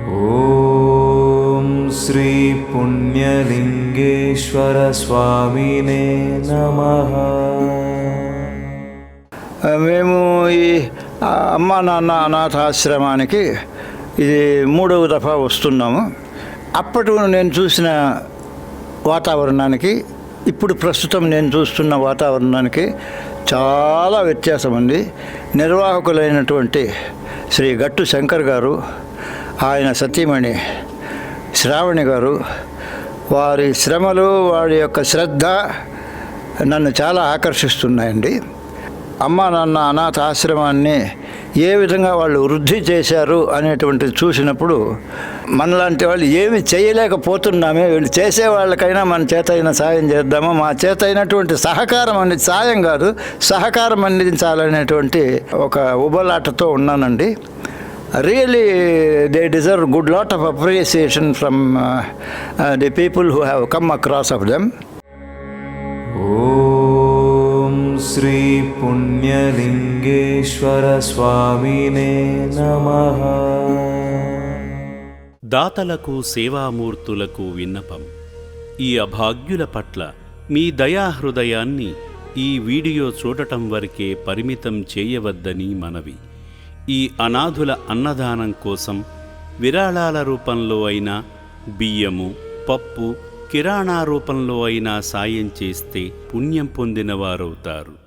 ॐ श्रीपुण्यलिङ्गेश्वरस्वामिने नमः మేము ఈ ఆ, అమ్మా నాన్న అనాథాశ్రమానికి ఇది మూడవ దఫా వస్తున్నాము అప్పటి నేను చూసిన వాతావరణానికి ఇప్పుడు ప్రస్తుతం నేను చూస్తున్న వాతావరణానికి చాలా వ్యత్యాసం ఉంది నిర్వాహకులైనటువంటి శ్రీ గట్టు శంకర్ గారు ఆయన సతీమణి శ్రావణి గారు వారి శ్రమలు వారి యొక్క శ్రద్ధ నన్ను చాలా ఆకర్షిస్తున్నాయండి. అమ్మ నాన్న అనాథ ఆశ్రమాన్ని ఏ విధంగా వాళ్ళు వృద్ధి చేశారు అనేటువంటిది చూసినప్పుడు మనలాంటి వాళ్ళు ఏమి చేయలేకపోతున్నామే. వీళ్ళు చేసే వాళ్ళకైనా మన చేత అయిన సాయం చేద్దాము? మా చేత అయినటువంటి సహకారం అనేది సాయం కాదు సహకారం అందించాలనేటువంటి ఒక ఉబలాటతో ఉన్నానండి. really they deserve good lot of appreciation from uh, uh, the people who have come across of them ఓం శ్రీ పుణ్యలింగేశ్వర స్వామినే నమ దాతలకు సేవామూర్తులకు విన్నపం ఈ అభాగ్యుల పట్ల మీ దయాహృదయాన్ని ఈ వీడియో చూడటం వరకే పరిమితం చేయవద్దని మనవి ఈ అనాథుల అన్నదానం కోసం విరాళాల రూపంలో అయినా బియ్యము పప్పు కిరాణా రూపంలో అయినా సాయం చేస్తే పుణ్యం పొందినవారవుతారు.